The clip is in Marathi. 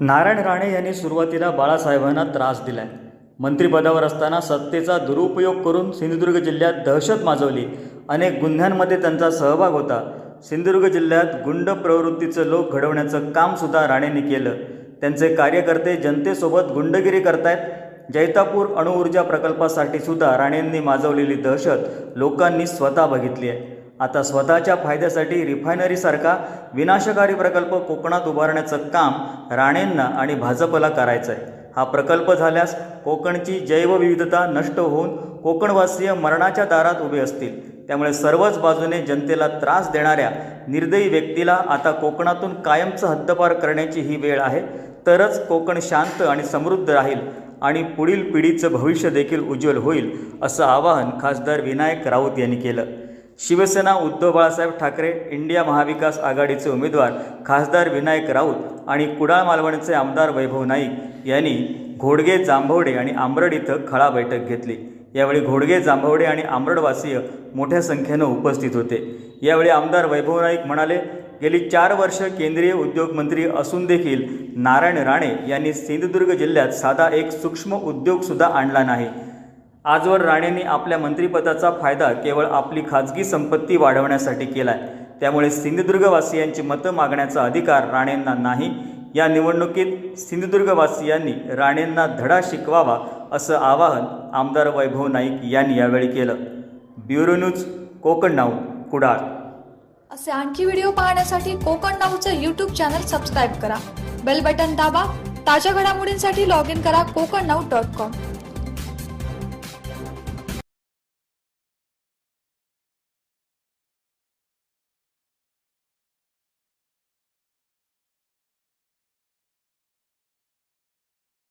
नारायण राणे यांनी सुरुवातीला बाळासाहेबांना त्रास दिलाय. मंत्रिपदावर असताना सत्तेचा दुरुपयोग करून सिंधुदुर्ग जिल्ह्यात दहशत माजवली. अनेक गुन्ह्यांमध्ये त्यांचा सहभाग होता. सिंधुदुर्ग जिल्ह्यात गुंड प्रवृत्तीचं लोक घडवण्याचं कामसुद्धा राणेंनी केलं. त्यांचे कार्यकर्ते जनतेसोबत गुंडगिरी करतायत. जैतापूर अणुऊर्जा प्रकल्पासाठी सुद्धा राणेंनी माजवलेली दहशत लोकांनी स्वतः बघितली आहे. आता स्वतःच्या फायद्यासाठी रिफायनरीसारखा विनाशकारी प्रकल्प कोकणात उभारण्याचं काम राणेंना आणि भाजपला करायचं आहे हा प्रकल्प झाल्यास कोकणची जैवविविधता नष्ट होऊन कोकणवासीय मरणाच्या दारात उभे असतील. त्यामुळे सर्वच बाजूने जनतेला त्रास देणाऱ्या निर्दयी व्यक्तीला आता कोकणातून कायमचं हद्दपार करण्याची ही वेळ आहे. तरच कोकण शांत आणि समृद्ध राहील आणि पुढील पिढीचं भविष्य देखील उज्ज्वल होईल असं आवाहन खासदार विनायक राऊत यांनी केलं. शिवसेना उद्धव बाळासाहेब ठाकरे इंडिया महाविकास आघाडीचे उमेदवार खासदार विनायक राऊत आणि कुडाळ मालवणचे आमदार वैभव नाईक यांनी घोडगे जांभवडे आणि आंबरड इथं खळा बैठक घेतली. यावेळी घोडगे जांभवडे आणि आंबरडवासीय मोठ्या संख्येनं उपस्थित होते. यावेळी आमदार वैभव नाईक म्हणाले गेली चार वर्ष केंद्रीय उद्योगमंत्री असून देखील नारायण राणे यांनी सिंधुदुर्ग जिल्ह्यात साधा एक सूक्ष्म उद्योगसुद्धा आणला नाही. आजवर राणेंनी आपल्या मंत्रिपदाचा फायदा केवळ आपली खाजगी संपत्ती वाढवण्यासाठी केलाय. त्यामुळे सिंधुदुर्गवासियांची मतं मागण्याचा अधिकार राणेंना नाही. या निवडणुकीत सिंधुदुर्गवासियांनी राणेंना धडा शिकवावा असं आवाहन आमदार वैभव नाईक यांनी यावेळी केलं. Bureau news Konkan now Kudal. असे आणखी व्हिडिओ पाहण्यासाठी कोकण नाऊचं यूट्यूब चॅनल सबस्क्राईब करा. बेल बटन दाबा. ताज्या घडामोडींसाठी लॉग इन करा कोकण नाऊ डॉट कॉम